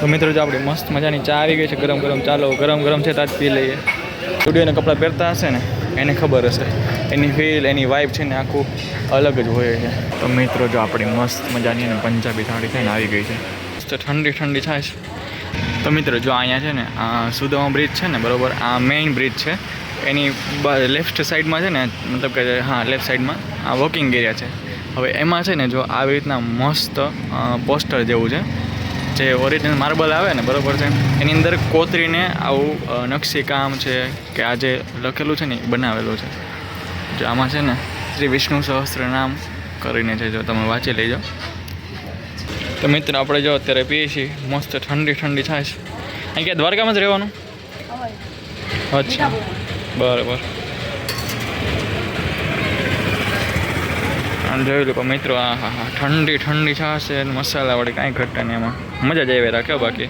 તો મિત્રો જો આપણી મસ્ત મજાની ચા આવી ગઈ છે, ગરમ ગરમ ચાલો, ગરમ ગરમ છે તાજ પી લઈએ. સ્ટુડિયોને કપડાં પહેરતા હશે ને, એને ખબર હશે. એની ફીલ એની વાઇબ છે ને, આખું અલગ જ હોય છે. તો મિત્રો જો આપણી મસ્ત મજાની અને પંજાબી થાળી છે આવી ગઈ છે. મસ્ત ઠંડી ઠંડી થાય છે. તો મિત્રો જો અહીંયા છે ને, આ સુદામા બ્રિજ છે ને, બરોબર, આ મેઇન બ્રિજ છે. એની લેફ્ટ સાઈડમાં છે ને, મતલબ કે, હા લેફ્ટ સાઈડમાં આ વોકિંગ એરિયા છે. હવે એમાં છે ને, જો આવી રીતના મસ્ત પોસ્ટર જેવું છે જે ઓરિજિનલ માર્બલ આવે ને બરોબર છે? એની અંદર કોતરીને આવું નકશી કામ છે કે આ જે લખેલું છે ને એ બનાવેલું છે. જો આમાં છે ને શ્રી વિષ્ણુ સહસ્ત્ર નામ કરીને છે જો તમે વાંચી લેજો. તો મિત્ર આપણે જો અત્યારે પીએ છીએ મસ્ત ઠંડી ઠંડી થાય છે અહીં ક્યાં દ્વારકામાં જ રહેવાનું? અચ્છા. બરાબર. આમ જોઈ લો પણ મિત્રો આ હા હા ઠંડી ઠંડી છાશ છે અને મસાલાવાળી કાંઈ ઘટતા નહીં એમાં. મજા જ આવી રાખ્યો બાકી.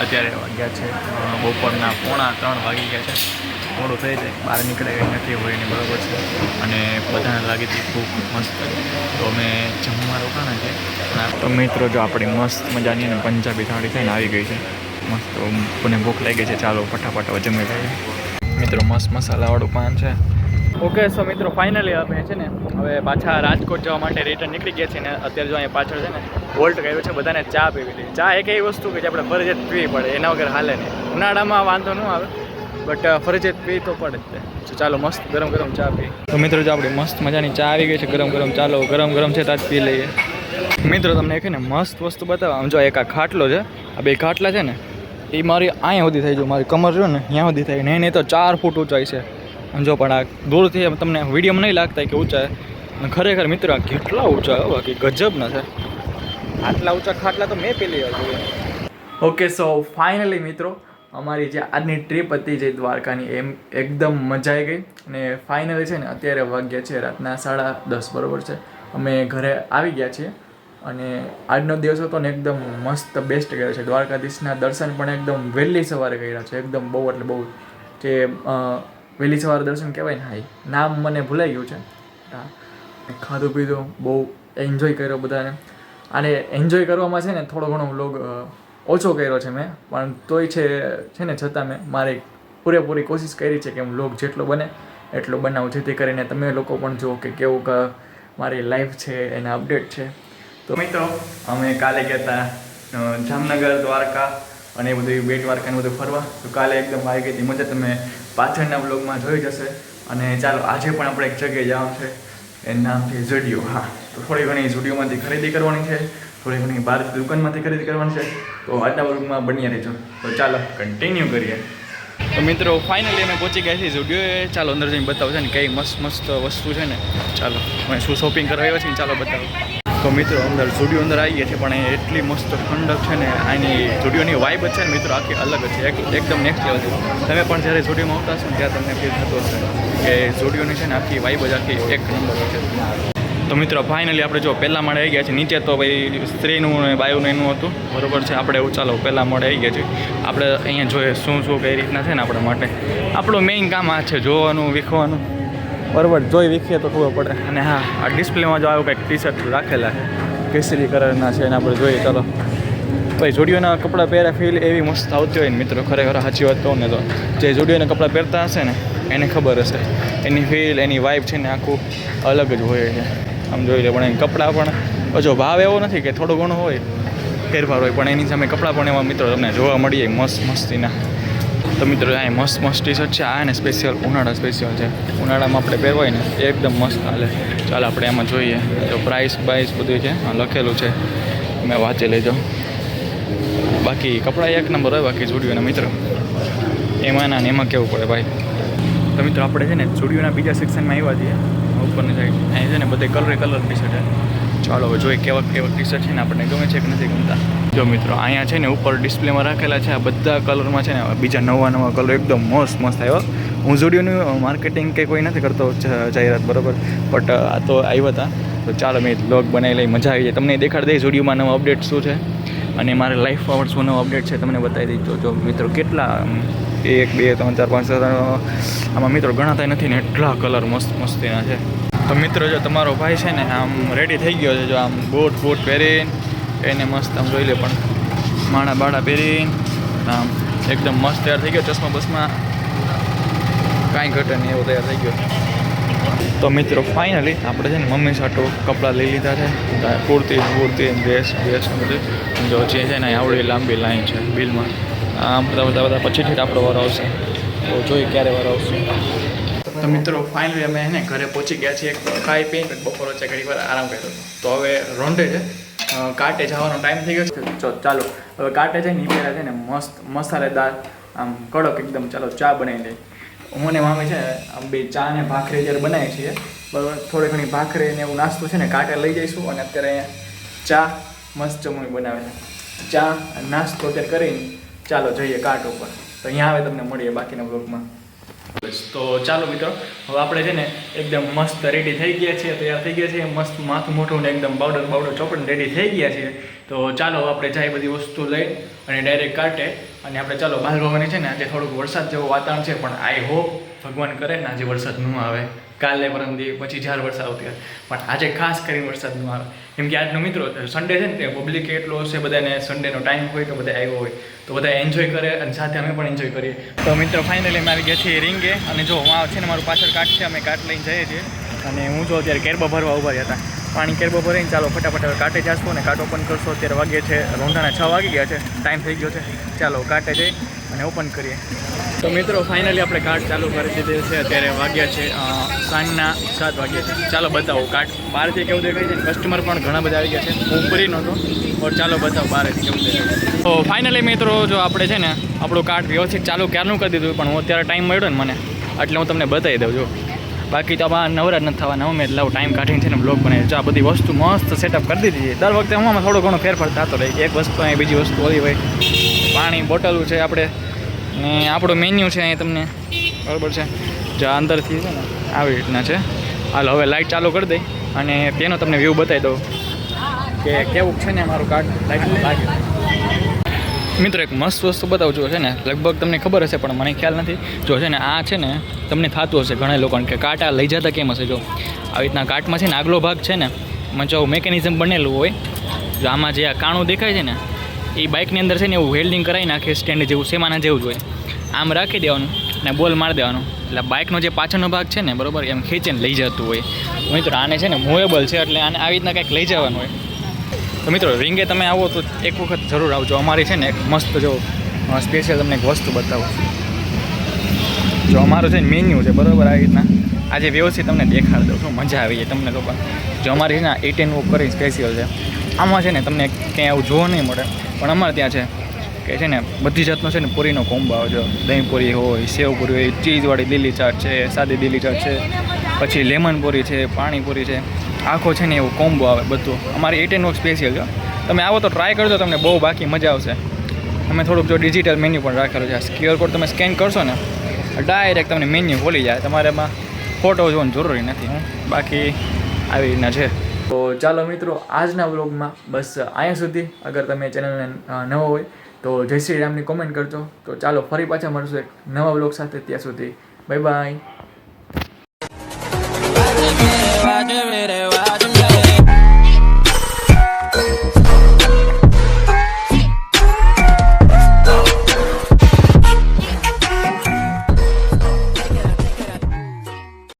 અત્યારે વાગ્યા છે બપોરના પોણા ત્રણ વાગી ગયા છે. મોડું થઈ જાય બહાર નીકળે ગઈ નથી હોય ને બરાબર છે. અને બધાને લાગી હતી ખૂબ મસ્ત. તો અમે જમવા રોકાણા છે. આ- તો મિત્રો જો આપણી મસ્ત મજાની અને પંજાબી થાળી થઈને આવી ગઈ છે. મસ્ત તો મને ભૂખ લાગી છે. ચાલો ફટાફટ જમી લઈએ. મિત્રો, મસ્ત મસાલાવાળું પાન છે. ઓકે સો મિત્રો ફાઇનલી અમે છે ને, હવે પાછા રાજકોટ જવા માટે રિટર્ન નીકળી ગયા છીએ ને અત્યારે જો અહીંયા પાછળ છે ને વોલ્ટ કર્યો છે, બધાને ચા પીવી લીધી. ચા એક એવી વસ્તુ કે જે આપણે ફરજિયાત પીવી પડે, એના વગર હાલે નહીં. ઉનાળામાં વાંધો ન આવે બટ ફરજિયાત પી તો પડે જ ચાલો મસ્ત ગરમ ગરમ ચા પી. તો મિત્રો, જો આપણી મસ્ત મજાની ચા આવી ગઈ છે, ગરમ ગરમ, ચાલો ગરમ ગરમ છે તાજ પી લઈએ. મિત્રો, તમને એક ને મસ્ત વસ્તુ બતાવો આમ જો એક આ ખાટલો છે, આ બે ખાટલા છે ને એ મારી અહીંયા સુધી થઈ જાય મારી કમર જો ને ત્યાં સુધી થાય ને એને તો ચાર ફૂટ ઊંચાઈ છે. આમ જો પણ આ દૂરથી તમને વિડીયોમાં નહીં લાગતા કે ઊંચા છે. અને ખરેખર મિત્રો કેટલા ઊંચા બાકી ગજબ ના છે. આટલા ઊંચા ખાટલા તો મેં પેલી વાર જોયા. ઓકે સો ફાઇનલી મિત્રો, અમારી જે આજની ટ્રીપ હતી જે દ્વારકાની, એમ એકદમ મજા આવી ગઈ. અને ફાઇનલી છે ને, અત્યારે વાગ્યા છે રાતના સાડા દસ બરોબર છે. અમે ઘરે આવી ગયા છીએ. અને આજનો દિવસ હતો ને એકદમ મસ્ત બેસ્ટ ગયો છે. દ્વારકાધીશના દર્શન પણ એકદમ વહેલી સવારે કર્યા છે. એકદમ બહુ, એટલે બહુ જે વહેલી સવારે દર્શન કહેવાય ને હાઈ નામ મને ભૂલાઈ ગયું છે. ખાધું પીધું, બહુ એન્જોય કર્યો બધાને. અને એન્જોય કરવામાં છે ને, થોડો ઘણો વ્લોગ ઓછો કર્યો છે મેં. પણ તોય છે છે ને, છતાં મેં મારે પૂરેપૂરી કોશિશ કરી છે કે હું વ્લોગ જેટલો બને, એટલો બનાવું. જેથી કરીને તમે લોકો પણ જુઓ કે કેવું મારી લાઈફ છે, એના અપડેટ છે. તો મિત્રો, અમે કાલે ગયા હતા જામનગર, દ્વારકા અને એ બધું બેટ દ્વારકા બધું ફરવા. તો કાલે એકદમ આવી ગઈ હતી મજા. તમે પાછળના બ્લોગમાં જોઈ જશે. અને ચાલો, આજે પણ આપણે એક જગ્યાએ જવાનું છે. એનું નામ છે ઝુડિયો હા, તો થોડી ઘણી ઝુડિયોમાંથી ખરીદી કરવાની છે. થોડી ઘણી બહાર દુકાનમાંથી ખરીદી કરવાની છે. તો આજના વર્ગમાં બન્યા રહેજો. તો ચાલો કન્ટિન્યુ કરીએ. તો મિત્રો ફાઇનલી અમે પહોંચી ગયા છીએ ઝુડિયોએ ચાલો, અંદર જઈને બતાવું છે ને, કઈ મસ્ત મસ્ત વસ્તુ છે ને. ચાલો શું શોપિંગ કરવા આવ્યા છીએ ચાલો બતાવો. તો મિત્રો અંદર સ્ટુડિયો અંદર આવી છીએ, પણ એટલી મસ્ત ઠંડક છે ને, આની સ્ટુડિયોની વાઇબ છે ને મિત્રો, આખી અલગ છે. એકદમ નેક્સ્ટ લેવલ છે. તમે પણ જ્યારે સ્ટુડિયોમાં આવતા હશો ને, ત્યારે તમને ફીલ થતો હશે કે ઝુડિયોની છે ને, આખી વાઇબ જ આખી એક નંબર છે. તો મિત્રો ફાઇનલી આપણે જો પહેલાં માળે આવી ગયા છે નીચે તો ભાઈ સ્ત્રીનું ને બાયુનું એનું હતું. બરોબર છે, આપણે એવું ચાલો, પહેલા માળે આવી ગયા છે આપણે અહીંયા જોઈએ શું શું કઈ રીતના છે ને આપણા માટે. આપણું મેઇન કામ આ છે, જોવાનું, વીખવાનું. બરોબર જોઈ વીખીએ તો ખબર પડે. અને હા, આ ડિસ્પ્લેમાં જો આવું કંઈક ટી શર્ટ રાખેલા છે કેસરી કલરના છે એને આપણે જોઈએ, ચાલો. ભાઈ, જોડીઓના કપડાં પહેર્યા ફીલ એવી મસ્ત આવતી હોય ને મિત્રો, ખરેખર સાચી વાત કહું ને તો. જે જોડીઓના કપડાં પહેરતા હશે ને, એને ખબર હશે. એની ફીલ એની વાઇબ છે ને આખું અલગ જ હોય છે. આમ જોઈ લે, પણ એની કપડાં પણ જો ભાવ એવો નથી કે થોડો ઘણો હોય ફેરફાર હોય, પણ એની સામે કપડાં પણ એવા મિત્રો તમને જોવા મળીએ મસ્ત મસ્તીના તો મિત્રો, અહીં મસ્ત મસ્ત ટી શર્ટ છે. આ ને સ્પેશિયલ ઉનાળા સ્પેશિયલ છે. ઉનાળામાં આપણે પહેરવાય ને, એકદમ મસ્ત હાલે. ચાલો આપણે એમાં જોઈએ. જો પ્રાઇસ બાઇસ બધું છે લખેલું છે. તમે વાંચી લેજો. બાકી કપડાં એક નંબર હોય, બાકી જુડિયોના મિત્રો. એમાં ના ને એમાં કેવું પડે ભાઈ? તો મિત્રો, આપણે છે ને જુડિયોના બીજા સેક્શનમાં આવ્યા છીએ. ઉપરની સાઈડ અહીં છે ને બધે કલરે કલર ટી શર્ટ ચાલો, હવે જોઈએ કેવા કેવા ટીશર્ટ છે ને આપણને ગમે છે કે નથી ગમતા. જો મિત્રો, અહીંયા છે ને ઉપર ડિસ્પ્લેમાં રાખેલા છે, આ બધા કલરમાં છે ને બીજા નવા નવા કલર એકદમ મસ્ત મસ્ત આવ્યા. હું જોડીઓનું માર્કેટિંગ કે કોઈ નથી કરતો જાહેરાત, બરાબર? બટ આ તો આવ્યા હતા. તો ચાલો, મેં બ્લોગ બનાવી લઈ, મજા આવી જાય. તમને દેખાડી દઈ જોડીઓમાં નવા અપડેટ શું છે. અને મારે લાઈફમાં શું નવો અપડેટ છે તમને બતાવી તો જો મિત્રો, કેટલા એક, બે, ત્રણ, ચાર, પાંચ આમાં મિત્રો ગણાતા નથી ને, એટલા કલર મસ્ત મસ્ત એના છે. તો મિત્રો, જો તમારો ભાઈ છે ને, આમ રેડી થઈ ગયો છે, જો આમ બૂટ બૂટ પહેરીને, એને મસ્ત આમ જોઈ લે પણ, માણા બાળા પહેરીને આમ એકદમ મસ્ત તૈયાર થઈ ગયો, ચશ્મા બસમાં કાંઈ ઘટે નહીં એવો તૈયાર થઈ ગયો. તો મિત્રો ફાઇનલી આપણે છે ને મમ્મી સાટો કપડાં લઈ લીધા છે કુર્તી કુર્તી ડ્રેસ ડ્રેસ બધું. જો જે છે ને આવડી લાંબી લાઈન છે બિલમાં આમ બધા બધા બધા પછીથી જ આપણો વારો આવશે. તો જોઈએ ક્યારે વારો આવશે. તો મિત્રો ફાઇનલી અમે એને ઘરે પહોંચી ગયા છીએ. ખાઈ પીને બપોર વચ્ચે ઘણી વાર આરામ કર્યો. તો હવે રોંડે છે. કાંટે જવાનો ટાઈમ થઈ ગયો છે. ચાલો. હવે કાંટે જઈને ને ઈ છે ને, મસ્ત મસાલેદાર, આમ કડક એકદમ. ચાલો, ચા બનાવી દઈએ હું ને મામી છે, આમ બે ચા ને ભાખરી જ્યારે બનાવીએ છીએ. બરાબર? થોડી ઘણી ભાખરી ને એવું નાસ્તો છે ને, કાંટે લઈ જઈશું અને અત્યારે અહીંયા ચા મસ્ત મમ્મી બનાવે છે. ચા નાસ્તો અત્યારે કરીને ચાલો જઈએ કાંટ ઉપર. તો અહીંયા આવે તમને મળીએ બાકીના બ્લોગમાં તો ચાલો મિત્રો, હવે આપણે છે ને એકદમ મસ્ત રેડી થઈ ગયા છીએ, તૈયાર થઈ ગયા છીએ. મસ્ત માથું મોઢું ને એકદમ પાવડર પાવડર ચોપડ રેડી થઈ ગયા છીએ. તો ચાલો આપણે જાય બધી વસ્તુ લઈ અને ડાયરેક્ટ કાઢે. અને આપણે ચાલો ભવાની છે ને, આજે થોડુંક વરસાદ જેવું વાતાવરણ છે, પણ આઈ હોપ ભગવાન કરે ને આજે વરસાદ ન આવે. કાલે પરમ દી પછી જ્યારે વરસાદ આવતી હોય. પણ આજે ખાસ કરીને વરસાદ ન આવે. કેમ કે આજનો મિત્રો સન્ડે છે ને તે પબ્લિક એટલો હશે બધાને સન્ડેનો ટાઈમ હોય તો બધા આવ્યો હોય. તો બધા એન્જોય કરે અને સાથે અમે પણ એન્જોય કરીએ. તો મિત્રો ફાઇનલી અમે આવી ગયા છીએ રિંગે અને જો હું છે ને મારું પાછળ કાટ છે, અમે કાટ લઈને જઈએ છીએ. અને હું જો અત્યારે કેરબા ભરવા ઊભા રહ્યા હતા. પાણી કેરબો ભરીને ચાલો ફટાફટ હવે કાંટે જાશો ને કાંટ ઓપન કરશો. અત્યારે વાગે છે, રોંધાણા છ વાગી ગયા છે ટાઈમ થઈ ગયો છે. ચાલો કાંટે જઈ અને ઓપન કરીએ. તો મિત્રો ફાઇનલી આપણે કાર્ડ ચાલુ કરી દીધેલ છે. અત્યારે વાગ્યા છે સાંજના સાત વાગ્યા છે. ચાલો બતાવો કાર્ડ બહારથી કેવું દેખાય છે? કસ્ટમર પણ ઘણા બધા આવી ગયા છે. હું ફરી નહોતો, પણ ચાલો બતાવો બહારથી કેવું દેખાય છે. તો ફાઇનલી મિત્રો, જો આપણે છે ને, આપણું કાર્ડ વ્યવસ્થિત ચાલુ ક્યારનું કરી દીધું? પણ હું અત્યારે ટાઈમ મળ્યો ને મને, એટલે હું તમને બતાવી દઉં, જો. બાકી તો આમાં નવરા જ નથી થવાના અમે લાવ ટાઈમ કાઢીને છે ને બ્લોગ બનાવી જો આ બધી વસ્તુ મસ્ત સેટઅપ કરી દીધી છે. દર વખતે હું થોડો ઘણો ફેરફાર થતો રહે એક વસ્તુ અહીં, બીજી વસ્તુ ઓલી હોય. પાણી બોટલું છે આપણે. ને આપણું મેન્યુ છે અહીં તમને. બરાબર છે? જે અંદરથી છે ને, આવી રીતના છે. હાલ, હવે લાઇટ ચાલુ કરી દઈ. અને તેનો તમને વ્યૂ બતાવી દઉં કે કેવું છે ને મારું કાર્ડ લાઇટ લાગે મિત્રો, એક મસ્ત વસ્તુ બતાવું છું. છે ને, લગભગ તમને ખબર હશે, પણ મને ખ્યાલ નથી. જો છે ને, આ છે ને તમને થતું હશે ઘણા લોકોને કે કાંટ લઈ જતા કેમ હશે? જો આવી રીતના કાટમાં છે ને આગલો ભાગ છે ને, એમાં મેકેનિઝમ બનેલું હોય, જો આમાં જે આ કાણું દેખાય છે ને, એ બાઇકની અંદર છે ને એવું વેલ્ડિંગ કરાવી નાખે સ્ટેન્ડ જેવું સેમાના જેવું જ હોય. આમ રાખી દેવાનું ને બોલ મારી દેવાનો. એટલે બાઇકનો જે પાછળનો ભાગ છે ને, બરાબર, એમ ખેંચીને લઈ જતું હોય. મિત્રો, આને છે ને મૂવેબલ છે, એટલે આને આવી રીતના કંઈક લઈ જવાનું હોય. તો મિત્રો રિંગે તમે આવો તો એક વખત જરૂર આવજો. અમારી છે ને એક મસ્ત, જો સ્પેશિયલ તમને એક વસ્તુ બતાવું. જો અમારું છે ને મેન્યુ છે, બરાબર આવી રીતના. આજે વ્યવસ્થિત તમને દેખાડ દઉં શું મજા આવી જાય તમને લોકો જો અમારી છે ને એટીન વોક કરી સ્પેશિયલ છે. આમાં છે ને તમને ક્યાંય આવું જોવા નહીં મળે. પણ અમારે ત્યાં છે કે છે ને બધી જાતનો છે ને પૂરીનો કોમ્બો આવે જો દહીં પૂરી હોય સેવ પૂરી હોય, ચીઝવાળી લીલી ચાટ છે, સાદી લીલી ચાટ છે, પછી લેમન પૂરી છે, પાણીપુરી છે. આખો છે ને એવું કોમ્બો આવે બધું. અમારે એટીન વોક સ્પેશિયલ છે. તમે આવો તો ટ્રાય કરજો, તમને બહુ બાકી મજા આવશે. અમે થોડુંક જો ડિજિટલ મેન્યુ પણ રાખેલું છે. ક્યુઆર કોડ તમે સ્કેન કરશો ને ડાયરેક્ટ તમને મેન્યુ ખોલી જાય. તમારે એમાં ફોટો જોવાની જરૂરી નથી, હં. બાકી આવી રીતના છે. તો ચાલો મિત્રો, આજના વ્લોગમાં બસ અહીંયા સુધી. અગર તમે ચેનલને નવો હોય, તો જય શ્રી રામની કોમેન્ટ કરજો. તો ચાલો ફરી પાછા મળશું એક નવા વ્લોગ સાથે. ત્યાં સુધી બાય બાય